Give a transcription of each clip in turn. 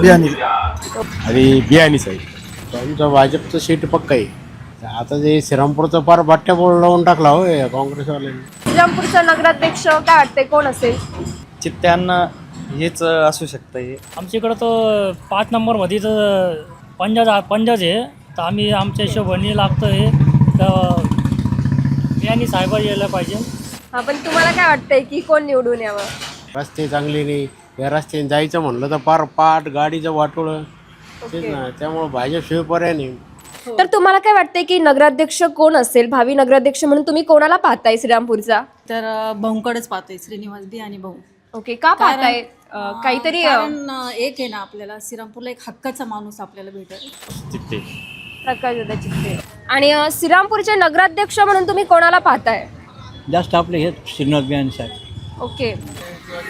बियाणी. आणि साहेब. आमचं भाजपचं सीट पक्का आहे. आता ते श्रीरामपूरचं पार बाट्या बोल लावून टाकला होय काँग्रेसवाल्यांनी. श्रीरामपूरचा नगराध्यक्ष काय वाटतंय? कोण असेल? चित्त्यांना हेच असू शकतं हे. आमच्या इकडं तर पाच नंबरमध्ये तर पंजाज पंजाज आहे. तर आम्ही आमच्या हिशोबाने लागतो आहे तर बियाणी साहेब यायला पाहिजे. हा पण तुम्हाला काय वाटतंय की कोण निवडून यावं? रस्ते चांगले नाही. या रस्त्याने जायचं म्हणलं तर पार पाट गाडीचं वाटोळं. तेच ना त्यामुळं भाजप शिवाय पर्याय नाही तर तुम्हाला काय वाटतंय की नगराध्यक्ष कोण असेल? भावी नगराध्यक्ष म्हणून तुम्ही कोणाला पाहताय श्रीरामपूरचा? तर भाऊंकडेच पाहतोय श्रीनिवास बी आणि भाऊ. ओके का पाहताय? अं, काहीतरी अं, कारण अ, एक आहे ना आपल्याला श्रीरामपूरला एक हक्काचा माणूस आपल्याला भेटेल. प्रकाश दादा चित्ते आणि अं, श्रीरामपूरचे नगराध्यक्ष म्हणून तुम्ही कोणाला पाहताय? जास्त आपले हे श्रीनिवास बियाणी साहेब. ओके.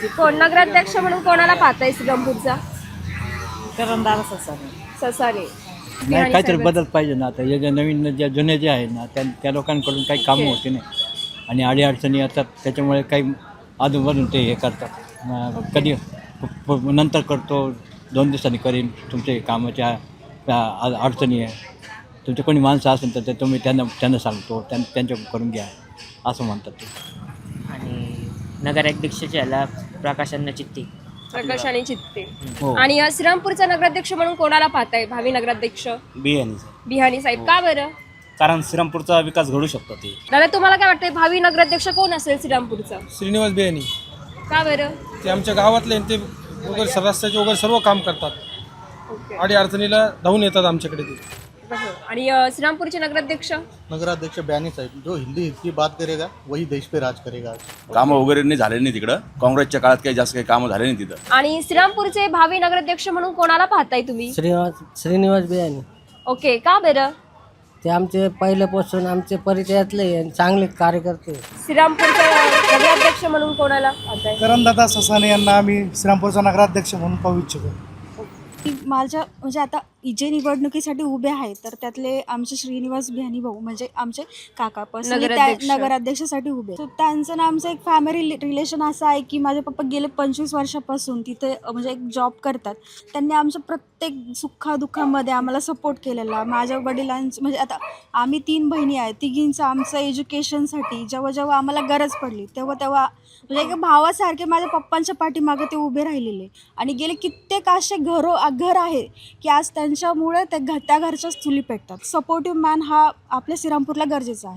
कोण नगराध्यक्ष म्हणून कोणाला पाहताय श्रीरामपूरचा ससाने नाही काहीतरी बदल पाहिजे ना आता. हे जे नवीन ज्या जुने जे आहेत ना त्या त्या लोकांकडून काही कामं होते नाही. आणि अडीअडचणी येतात त्याच्यामुळे काही अधूनमधून ते हे करतात. अं, कधी प- प- नंतर करतो दोन दिवसांनी करीन. तुमचे कामाच्या अ- अडचणी आहे. तुमचे कोणी माणसं असेल तर ते तुम्ही त्यांना त्यांना सांगतो त्यां त्यांच्याकडून करून घ्या. असं म्हणतात ते. आणि नगराध्यक्षाच्या याला प्रकाशांना चित्ती. प्रकाश आणि चित्ते. हो. आणि अं, श्रीरामपूरचा नगराध्यक्ष म्हणून कोणाला पाहताय? भावी नगराध्यक्ष? बियाणी बिहानी साहेब. का बरं? कारण श्रीरामपूरचा विकास घडू शकतो ते. दादा तुम्हाला काय वाटतंय? भावी नगराध्यक्ष कोण असेल श्रीरामपूरचा? श्रीनिवास बियाणी का बरं? ते आमच्या गावातले आणि ते वगैरे रस्त्याचे वगैरे सर्व काम करतात. ओके. अडी अडचणीला धावून येतात आमच्याकडे ते. आणि अं, श्रीरामपूरचे नगराध्यक्ष? नगराध्यक्ष बयानी साहेब जो हिंदी की बात करेगा वही देश पे राज करेगा कामं वगैरे नाही झाले नाही तिकडं. काँग्रेसच्या काळात काही जास्त काही कामं झाले नाही तिथं. आणि श्रीरामपूरचे भावी नगराध्यक्ष म्हणून कोणाला पाहताय तुम्ही? श्रीनिवास श्रीनिवास बियाणी. ओके का बरं? ते आमचे पहिल्यापासून आमचे परिचयातले आणि चांगले कार्यकर्ते. श्रीरामपूरचे नगराध्यक्ष म्हणून कोणाला पाहताय? करणदादा ससाने यांना आम्ही श्रीरामपूरचा नगराध्यक्ष म्हणून पाहू इच्छितो. माझ्या म्हणजे आता जे निवडणुकीसाठी उभे आहेत तर त्यातले आमचे श्रीनिवास बिहानी भाऊ म्हणजे आमचे काका त्या नगराध्यक्ष. नगराध्यक्षासाठी उभे तर त्यांचं ना आमचं एक फॅमिली रिलेशन असं आहे की माझे पप्पा गेले पंचवीस वर्षापासून तिथे अ, म्हणजे एक जॉब करतात. त्यांनी आमच्या प्रत्येक सुखादुःखामध्ये आम्हाला सपोर्ट केलेला. माझ्या वडिलांचं म्हणजे आता आम्ही तीन बहिणी आहेत तिघींचं आमचं एज्युकेशनसाठी जेव्हा जेव्हा आम्हाला गरज पडली तेव्हा तेव्हा म्हणजे एका भावासारखे माझ्या पप्पांच्या पाठीमागे ते उभे राहिलेले. आणि गेले कित्येक असे घरो घर आहे की आज त्यांच्यामुळे त्या घ त्या घरच्याच चुली पेटतात. सपोर्टिव्ह मॅन हा आपल्या श्रीरामपूरला गरजेचा आहे.